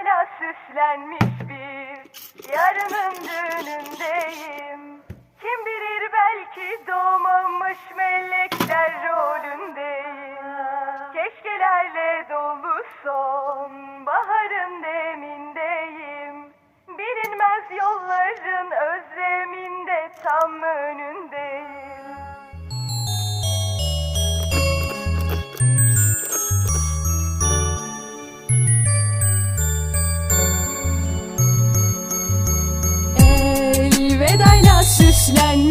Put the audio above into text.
Elvedayla süslenmiş bir yarının düğünündeyim. Kim bilir belki doğmamış melekler rolündeyim. Keşkelerle dolu son baharın demindeyim. Bilinmez yolların özleminde tam Süslenmiş